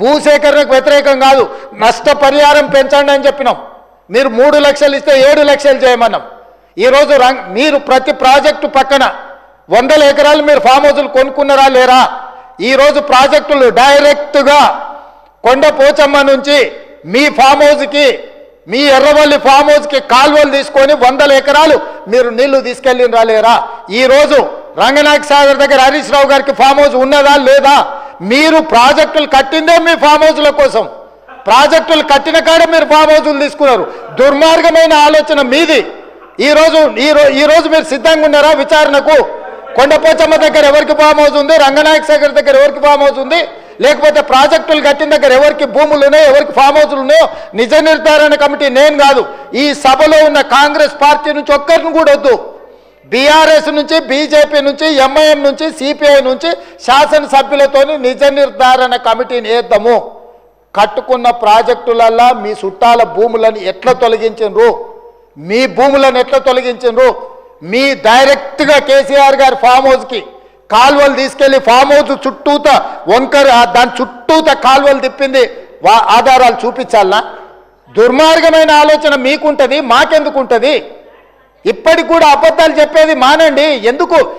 భూసేకరణకు వ్యతిరేకం కాదు. నష్టపరిహారం పెంచండి అని చెప్పినాం. మీరు మూడు లక్షలు ఇస్తే ఏడు లక్షలు చేయమన్నాం. ఈరోజు రంగ్ మీరు ప్రతి ప్రాజెక్టు పక్కన వందల ఎకరాలు మీరు ఫామ్ హౌజులు కొనుక్కున్నారా లేరా? ఈరోజు ప్రాజెక్టులు డైరెక్ట్గా కొండ పోచమ్మ నుంచి మీ ఫామ్ హౌస్కి మీ ఎర్రవల్లి ఫామ్ హౌస్కి కాల్వలు తీసుకొని వందల ఎకరాలు మీరు నీళ్ళు తీసుకెళ్ళి రాలేరా ఈరోజు రంగనాయక సాగర్ దగ్గర హరీష్ రావు గారికి ఫామ్ హౌస్ ఉన్నదా లేదా? మీరు ప్రాజెక్టులు కట్టిందే మీ ఫామ్ హౌస్ల కోసం. ప్రాజెక్టులు కట్టిన కాడ మీరు ఫామ్ హౌస్లు తీసుకున్నారు. దుర్మార్గమైన ఆలోచన మీది. ఈ రోజు ఈ ఈ రోజు మీరు సిద్ధంగా ఉన్నారా విచారణకు? కొండపోచమ్మ దగ్గర ఎవరికి ఫామ్ హౌస్ ఉంది? రంగనాయక సాగర్ దగ్గర ఎవరికి ఫామ్ హౌస్ ఉంది? లేకపోతే ప్రాజెక్టులు కట్టిన దగ్గర ఎవరికి భూములు ఉన్నాయో ఎవరికి ఫామ్ హౌస్లు ఉన్నాయో నిజ నిర్ధారణ కమిటీ నేను కాదు. ఈ సభలో ఉన్న కాంగ్రెస్ పార్టీ నుంచి ఒక్కరిని కూడా వద్దు. బీఆర్ఎస్ నుంచి బీజేపీ నుంచి ఎంఐఎం నుంచి సిపిఐ నుంచి శాసనసభ్యులతో నిజ నిర్ధారణ కమిటీని వేద్దాము కట్టుకున్న ప్రాజెక్టులల్లా మీ చుట్టాల భూములను ఎట్లా తొలగించరు మీ భూములను ఎట్లా తొలగించరు మీ డైరెక్ట్గా కేసీఆర్ గారి ఫామ్ హౌస్కి కాలువలు తీసుకెళ్ళి ఫామ్ హౌస్ చుట్టూత వంకర దాని చుట్టూత కాలువలు తిప్పింది వా ఆధారాలు చూపించాలనా దుర్మార్గమైన ఆలోచన మీకుంటుంది మాకెందుకుంటుంది? ఇప్పటికి కూడా అబద్ధాలు చెప్పేది మానండి. ఎందుకు?